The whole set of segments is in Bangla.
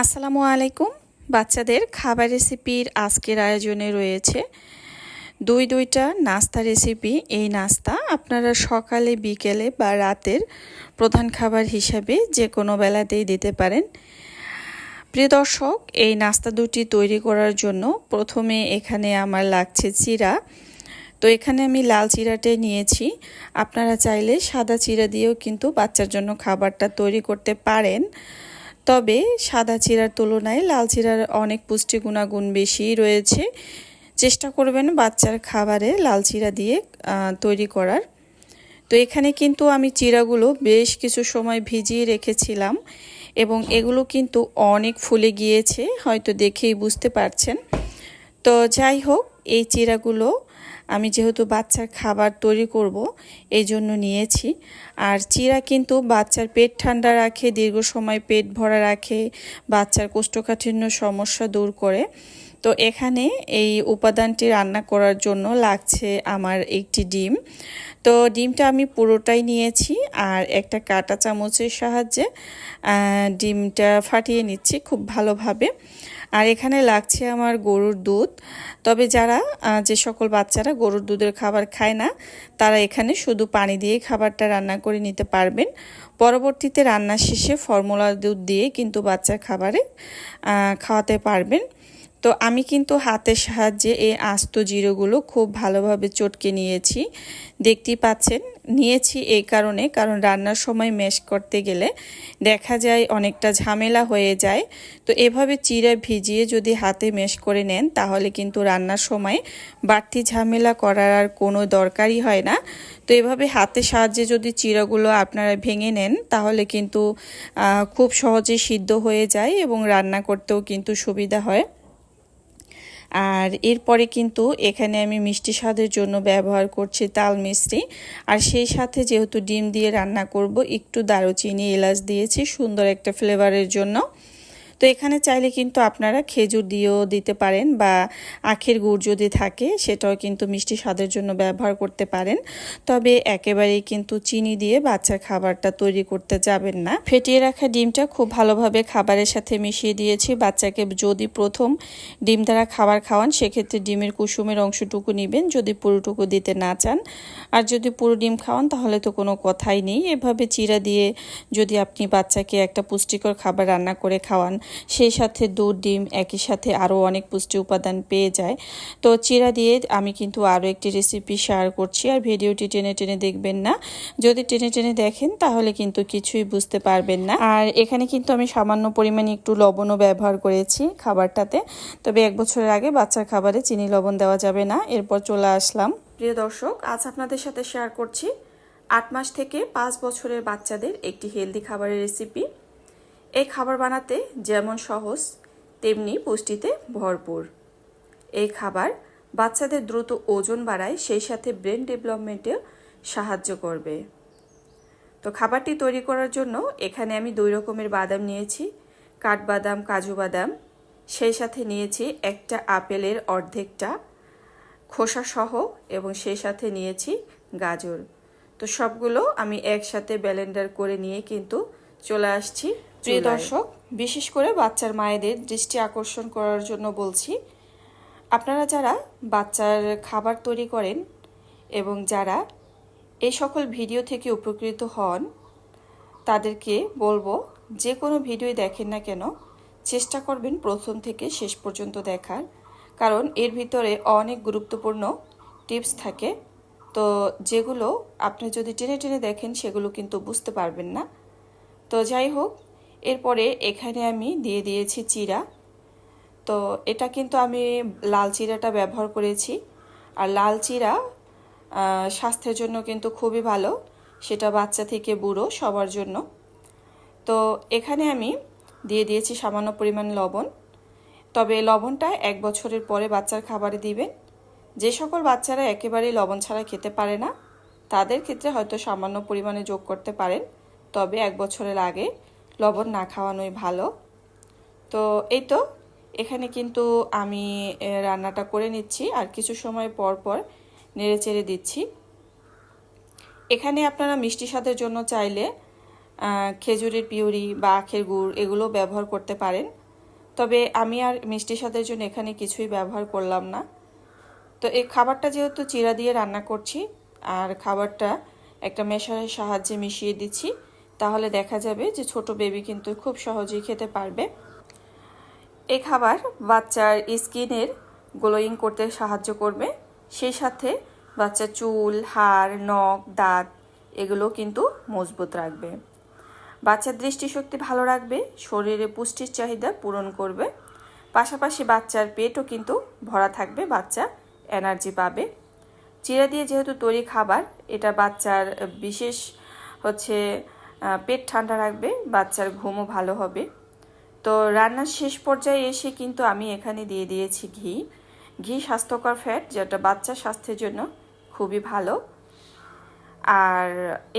আসসালামু আলাইকুম। বাচ্চাদের খাবার রেসিপির আজকের আয়োজনে রয়েছে দুই দুইটা নাস্তা রেসিপি। এই নাস্তা আপনারা সকালে, বিকেলে বা রাতের প্রধান খাবার হিসাবে যে কোনো বেলাতেই দিতে পারেন। প্রিয় দর্শক, এই নাস্তা দুটি তৈরি করার জন্য প্রথমে এখানে আমার লাগছে চিরা। তো এখানে আমি লাল চিরাটাই নিয়েছি। আপনারা চাইলে সাদা চিরা দিয়েও কিন্তু বাচ্চার জন্য খাবারটা তৈরি করতে পারেন। তবে সাদা চিরার তুলনায় লাল চিরার অনেক পুষ্টি গুণাগুণ বেশি রয়েছে। চেষ্টা করবেন বাচ্চার খাবারে লাল চিরা দিয়ে তৈরি করার। তো এখানে কিন্তু আমি চিরাগুলো বেশ কিছু সময় ভিজিয়ে রেখেছিলাম এবং এগুলো কিন্তু অনেক ফুলে গিয়েছে, হয়তো দেখেই বুঝতে পারছেন। তো যাই হোক, এই চিরাগুলো আমি যেহেতু বাচ্চার খাবার তৈরি করব, এই জন্য নিয়েছি। আর চিরা কিন্তু বাচ্চার পেট ঠান্ডা রাখে, দীর্ঘ সময় পেট ভরা রাখে, বাচ্চার কোষ্ঠকাঠিন্য সমস্যা দূর করে। তো এখানে এই উপাদানটি রান্না করার জন্য লাগছে আমার একটি ডিম। তো ডিমটা আমি পুরোটাই নিয়েছি আর একটা কাটা চামচের সাহায্যে ডিমটা ফাটিয়ে নিচ্ছি খুব ভালোভাবে। আর এখানে লাগছে আমার গরুর দুধ। তবে যারা যে সকল বাচ্চারা গরুর দুধের খাবার খায় না, তারা এখানে শুধু পানি দিয়ে খাবারটা রান্না করে নিতে পারবেন। পরবর্তীতে রান্না শেষে ফর্মুলা দুধ দিয়ে কিন্তু বাচ্চার খাবারে খাওয়াতে পারবেন। তো আমি কিন্তু হাতের সাহায্যে এই আস্ত জিরোগুলো খুব ভালোভাবে চটকে নিয়েছি। দেখতেই পাচ্ছেন, নিয়েছি এই কারণে, কারণ রান্নার সময় মেশ করতে গেলে দেখা যায় অনেকটা ঝামেলা হয়ে যায়। তো এভাবে চিরা ভিজিয়ে যদি হাতে মেশ করে নেন, তাহলে কিন্তু রান্নার সময় বাড়তি ঝামেলা করার আর কোনো দরকারই হয় না। তো এভাবে হাতের সাহায্যে যদি চিরাগুলো আপনারা ভেঙে নেন, তাহলে কিন্তু খুব সহজে সিদ্ধ হয়ে যায় এবং রান্না করতেও কিন্তু সুবিধা হয়। আর এরপরে কিন্তু এখানে আমি মিষ্টি স্বাদের জন্য ব্যবহার করছি তাল মিষ্টি। আর সেই সাথে যেহেতু ডিম দিয়ে রান্না করব, একটু দারুচিনি এলাচ দিয়েছি, সুন্দর একটা ফ্লেভারের জন্য। তো এখানে চাইলে কিন্তু আপনারা খেজুর দিয়েও দিতে পারেন বা আখের গুড় যদি থাকে, সেটাও কিন্তু মিষ্টি স্বাদের জন্য ব্যবহার করতে পারেন। তবে একেবারেই কিন্তু চিনি দিয়ে বাচ্চার খাবারটা তৈরি করতে যাবেন না। ফেটিয়ে রাখা ডিমটা খুব ভালোভাবে খাবারের সাথে মিশিয়ে দিয়েছি। বাচ্চাকে যদি প্রথম ডিম দ্বারা খাবার খাওয়ান, সেক্ষেত্রে ডিমের কুসুমের অংশটুকু নেবেন। যদি পুরোটুকু দিতে না চান আর যদি পুরো ডিম খাওয়ান, তাহলে তো কোনো কথাই নেই। এভাবে চিরা দিয়ে যদি আপনি বাচ্চাকে একটা পুষ্টিকর খাবার রান্না করে খাওয়ান সেই সাথে দুধ, ডিম, একই সাথে আরও অনেক পুষ্টি উপাদান পেয়ে যায়। তো চিরা দিয়ে আমি কিন্তু আরও একটি রেসিপি শেয়ার করছি আর ভিডিওটি টেনে টেনে দেখবেন না। যদি টেনে টেনে দেখেন তাহলে কিন্তু কিছুই বুঝতে পারবেন না। আর এখানে কিন্তু আমি সামান্য পরিমাণে একটু লবণও ব্যবহার করেছি খাবারটাতে। তবে এক বছরের আগে বাচ্চার খাবারে চিনি লবণ দেওয়া যাবে না। এরপর চলে আসলাম। প্রিয় দর্শক, আজ আপনাদের সাথে শেয়ার করছি। আট মাস থেকে পাঁচ বছরের বাচ্চাদের একটি হেলদি খাবারের রেসিপি এই খাবার বানাতে যেমন সহজ, তেমনি পুষ্টিতে ভরপুর। এই খাবার বাচ্চাদের দ্রুত ওজন বাড়ায়, সেই সাথে ব্রেন ডেভেলপমেন্টে সাহায্য করবে। তো খাবারটি তৈরি করার জন্য এখানে আমি দুই রকমের বাদাম নিয়েছি, কাঠবাদাম, কাজু বাদাম। সেই সাথে নিয়েছি একটা আপেলের অর্ধেকটা খোসা সহ এবং সেই সাথে নিয়েছি গাজর। তো সবগুলো আমি একসাথে ব্যালেন্ডার করে নিয়ে কিন্তু চলে আসছি প্রিয় দর্শক বিশেষ করে বাচ্চার মায়েদের দৃষ্টি আকর্ষণ করার জন্য বলছি আপনারা যারা বাচ্চার খাবার তৈরি করেন এবং যারা এই সকল ভিডিও থেকে উপকৃত হন তাদেরকে বলব যে কোনো ভিডিও দেখেন না কেন চেষ্টা করবেন প্রথম থেকে শেষ পর্যন্ত দেখার কারণ এর ভিতরে অনেক গুরুত্বপূর্ণ টিপস থাকে। তো যেগুলো আপনি যদি টেনে টেনে দেখেন সেগুলো কিন্তু বুঝতে পারবেন না। তো যাই হোক এরপরে এখানে আমি দিয়ে দিয়েছি চিরা। তো এটা কিন্তু আমি লাল চিরাটা ব্যবহার করেছি। আর লাল চিরা স্বাস্থ্যের জন্য কিন্তু খুবই ভালো, সেটা বাচ্চা থেকে বুড়ো সবার জন্য। তো এখানে আমি দিয়ে দিয়েছি সামান্য পরিমাণ লবণ। তবে লবণটা এক বছরের পরে বাচ্চার খাবারে দিবেন। যে সকল বাচ্চারা একেবারেই লবণ ছাড়া খেতে পারে না, তাদের ক্ষেত্রে হয়তো সামান্য পরিমাণে যোগ করতে পারেন। তবে এক বছরের আগে লবণ না খাওয়ানোই ভালো। তো এই তো, এখানে কিন্তু আমি রান্নাটা করে নিচ্ছি আর কিছু সময় পর পর নেড়ে চেড়ে দিচ্ছি। এখানে আপনারা মিষ্টি স্বাদের জন্য চাইলে খেজুরের পিউরি বা আখের গুড় এগুলো ব্যবহার করতে পারেন। তবে আমি আর মিষ্টি স্বাদের জন্য এখানে কিছুই ব্যবহার করলাম না। তো এই খাবারটা যেহেতু চিরা দিয়ে রান্না করছি, আর খাবারটা একটা মেশারের সাহায্যে মিশিয়ে দিচ্ছি তাহলে দেখা যাবে যে ছোট বেবি কিন্তু খুব সহজেই খেতে পারবে। এই খাবার বাচ্চার স্কিনের গ্লোয়িং করতে সাহায্য করবে। সেই সাথে বাচ্চার চুল, হাড়, নখ, দাঁত এগুলো কিন্তু মজবুত রাখবে। বাচ্চার দৃষ্টিশক্তি ভালো রাখবে, শরীরে পুষ্টির চাহিদা পূরণ করবে। পাশাপাশি বাচ্চার পেটও কিন্তু ভরা থাকবে, বাচ্চা এনার্জি পাবে। চিরা দিয়ে যেহেতু তৈরি খাবার, এটা বাচ্চার বিশেষ হচ্ছে পেট ঠান্ডা রাখবে, বাচ্চার ঘুমও ভালো হবে। তো রান্নার শেষ পর্যায়ে এসে কিন্তু আমি এখানে দিয়ে দিয়েছি ঘি। ঘি স্বাস্থ্যকর ফ্যাট যেটা বাচ্চার স্বাস্থ্যের জন্য খুবই ভালো। আর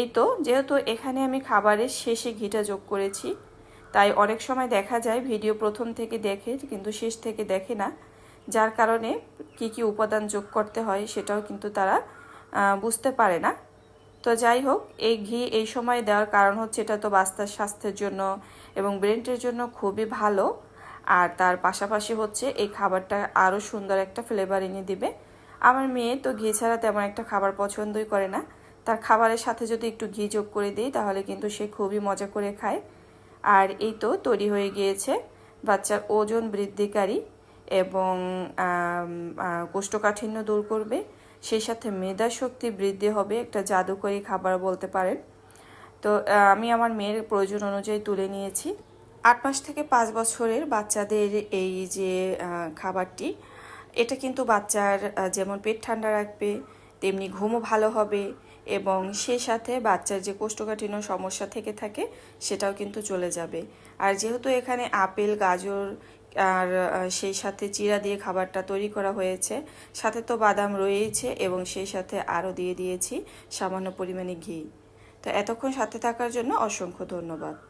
এই তো, যেহেতু এখানে আমি খাবারের শেষে ঘিটা যোগ করেছি, তাই অনেক সময় দেখা যায় ভিডিও প্রথম থেকে দেখে, কিন্তু শেষ থেকে দেখে না। যার কারণে কি কি উপাদান যোগ করতে হয় সেটাও কিন্তু তারা বুঝতে পারে না। তো যাই হোক, এই ঘি এই সময় দেওয়ার কারণ হচ্ছে এটা তো বাচ্চার স্বাস্থ্যের জন্য এবং ব্রেনটের জন্য খুবই ভালো। আর তার পাশাপাশি হচ্ছে এই খাবারটা আরও সুন্দর একটা ফ্লেভার এনে দিবে। আমার মেয়ে তো ঘি ছাড়া তেমন একটা খাবার পছন্দই করে না। তার খাবারের সাথে যদি একটু ঘি যোগ করে দিই, তাহলে কিন্তু সে খুবই মজা করে খায়। আর এই তো তৈরি হয়ে গিয়েছে বাচ্চার ওজন বৃদ্ধিকারী এবং কোষ্ঠকাঠিন্য দূর করবে। সেই সাথে মেধা শক্তি বৃদ্ধি হবে, একটা জাদুকরী খাবার বলতে পারেন। তো আমি আমার মেয়ের প্রয়োজন অনুযায়ী তুলে নিয়েছি। আট মাস থেকে পাঁচ বছরের বাচ্চাদের এই যে খাবারটি, এটা কিন্তু বাচ্চার যেমন পেট ঠান্ডা রাখবে, তেমনি ঘুমও ভালো হবে এবং সেই সাথে বাচ্চার যে কোষ্ঠকাঠিন্য সমস্যা থেকে থাকে, সেটাও কিন্তু চলে যাবে। আর যেহেতু এখানে আপেল, গাজর আর সেই সাথে চিরা দিয়ে খাবারটা তৈরি করা হয়েছে। সাথে তো বাদাম রয়েছে এবং সেই সাথে আরও দিয়ে দিয়েছি সামান্য পরিমাণে ঘি। তো এতক্ষণ সাথে থাকার জন্য অসংখ্য ধন্যবাদ।